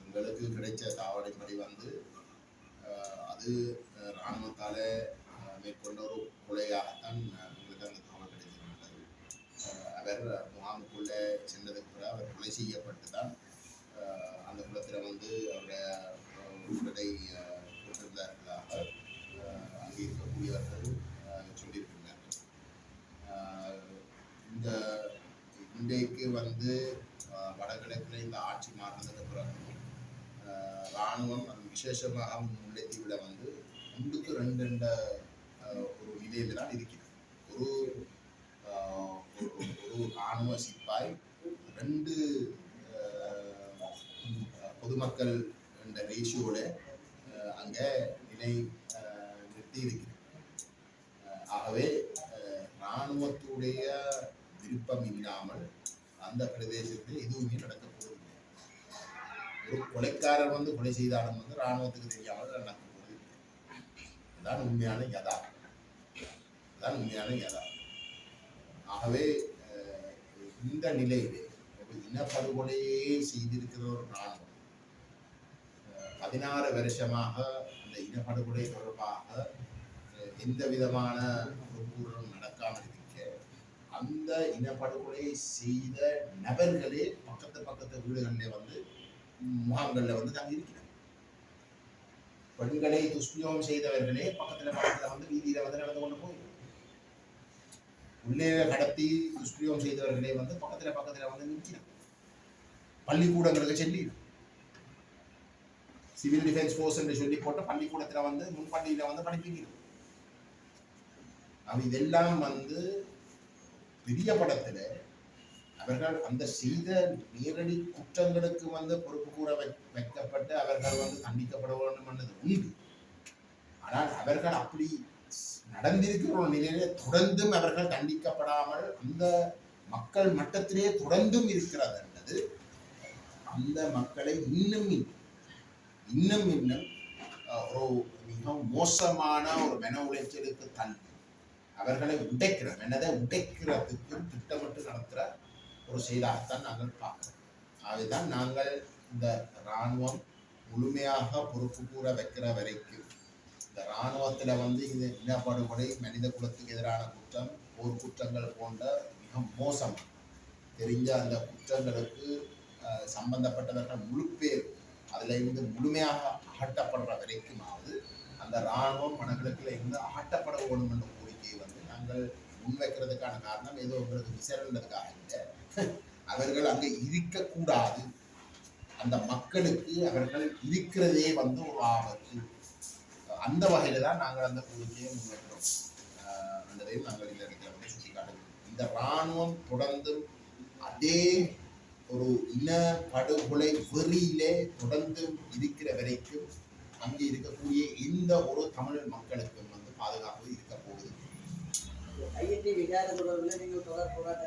எங்களுக்கு கிடைச்ச தாவடைப்படி வந்து அது அஹ், இராணுவத்தால மேற்கொண்ட ஒரு கொலையாகத்தான் எங்களுக்கு அந்த தகவல் கிடைச்சிருந்தது அவர் முகாமுக்குள்ளே சென்றதுக்கு பிறகு அவர் கொலை செய்யப்பட்டு தான் அந்த குளத்தில் வந்து அவருடைய உடலை அஹ், அங்கே இருக்கக்கூடியவர்கள் சொல்லியிருக்கின்றனர் இந்த இன்றைக்கு வந்து வடகிழக்கில் இந்த ஆட்சி மாறினதுக்கு பிறகு இராணுவம் அது விசேஷமாக முல்லைத்தீவில் வந்து ஒன்றுக்கு ரெண்டு என்ற ஒரு நிலையில தான் இருக்கிறது. ஒரு ஒரு இராணுவ சிப்பாய் ரெண்டு பொதுமக்கள் என்ற ரேஷியோட அங்கே நிலை நிறுத்தி இருக்கிறது. ஆகவே இராணுவத்துடைய விருப்பம் இல்லாமல் அந்த பிரதேசத்தில் எதுவுமே நடக்க போவதில்லை ஒரு கொலைக்காரர் வந்து கொலை செய்தாலும் வந்து இராணுவத்துக்கு தெரியாமல் நடக்க போவதில்லை இதுதான் உண்மையான யதா இதுதான் உண்மையான யதா ஆகவே அஹ், இந்த நிலையிலே ஒரு இனப்படுகொலையே செய்திருக்கிற ஒரு இராணுவம் பதினாறு வருஷமாக அந்த இனப்படுகொலை தொடர்பாக எந்த விதமான பொறுப்புகளும் அந்த இனப்படுகொலை செய்த நபர்களே பக்கத்து பக்கத்து வீடுகளிலே வந்து முகாம்களில் வந்து தங்கி இருக்கிறாங்க. பெண்களை துஷ்பிரயோகம் செய்தவர்களே பக்கத்துல பக்கத்துல வந்து வீதியில வந்து நடந்து கொண்டு போய் உள்ளே கடத்தி துஷ்பிரயோகம் செய்தவர்களே வந்து பக்கத்துல பக்கத்துல வந்து நிற்கிறாங்க. பள்ளிக்கூடங்களுக்கு செல்லி சிவில் டிஃபென்ஸ் ஃபோர்ஸ் என்று சொல்லி போட்டு பள்ளிக்கூடத்துல வந்து முன்பள்ளியில வந்து படிப்பிக்கிறோம் அவ இதெல்லாம் வந்து பெரிய படத்துல அவர்கள் அந்த செய்த நேரடி குற்றங்களுக்கு வந்து பொறுப்பு கூற வை- வைக்கப்பட்டு அவர்கள் வந்து தண்டிக்கப்பட வேண்டும் என்றது உண்டு. ஆனால் அவர்கள் அப்படி நடந்திருக்கிற ஒரு நிலையிலே தொடர்ந்தும் அவர்கள் தண்டிக்கப்படாமல் அந்த மக்கள் மட்டத்திலே தொடர்ந்தும் இருக்கிறது என்றது அந்த மக்களை இன்னும் இன்னும் இன்னும் ஒரு மிகவும் மோசமான ஒரு மன உளைச்சலுக்கு தள்ளி. அவர்களை உடைக்கிற என்னதை உடைக்கிறதுக்கு திட்டமிட்டு நடத்துகிற ஒரு செய்தாகத்தான் நாங்கள் பார்க்கிறோம். அதுதான் நாங்கள் இந்த இராணுவம் முழுமையாக பொறுப்பு கூற வைக்கிற வரைக்கும். இந்த இராணுவத்தில் வந்து இது இனப்படுகொலை மனித குலத்துக்கு எதிரான குற்றம் போர் குற்றங்கள் போன்ற மிக மோசம். தெரிஞ்ச அந்த குற்றங்களுக்கு சம்பந்தப்பட்டவர்கள் முழு பேர் அதில் இருந்து முழுமையாக அகட்டப்படுற வரைக்குமாவது அந்த இராணுவம் மனக்கிழக்கில் இருந்து அகட்டப்பட வேண்டும் என்று கோரிக்கையை வந்து நாங்கள் முன்வைக்கிறதுக்கான காரணம் ஏதோ உங்களுக்கு விசரன்றதுக்காக இல்லை. அவர்கள் அங்கே இருக்கக்கூடாது. அந்த மக்களுக்கு அவர்கள் இருக்கிறதே வந்து ஒரு ஆபத்து. அந்த வகையில தான் நாங்கள் அந்த கோரிக்கையை முன்வைக்கிறோம். ஆஹ் நாங்கள் இந்த இடத்துல வந்து சுட்டிக்காட்டுகிறோம். இந்த இராணுவம் தொடர்ந்து அதே ஒரு இன படுகொலை வெறியிலே தொடர்ந்து இருக்கிற வரைக்கும் அங்கே இருக்கக்கூடிய எந்த ஒரு தமிழ் மக்களுக்கும் வந்து விகார நீங்கள் தொடர் போராட்டம்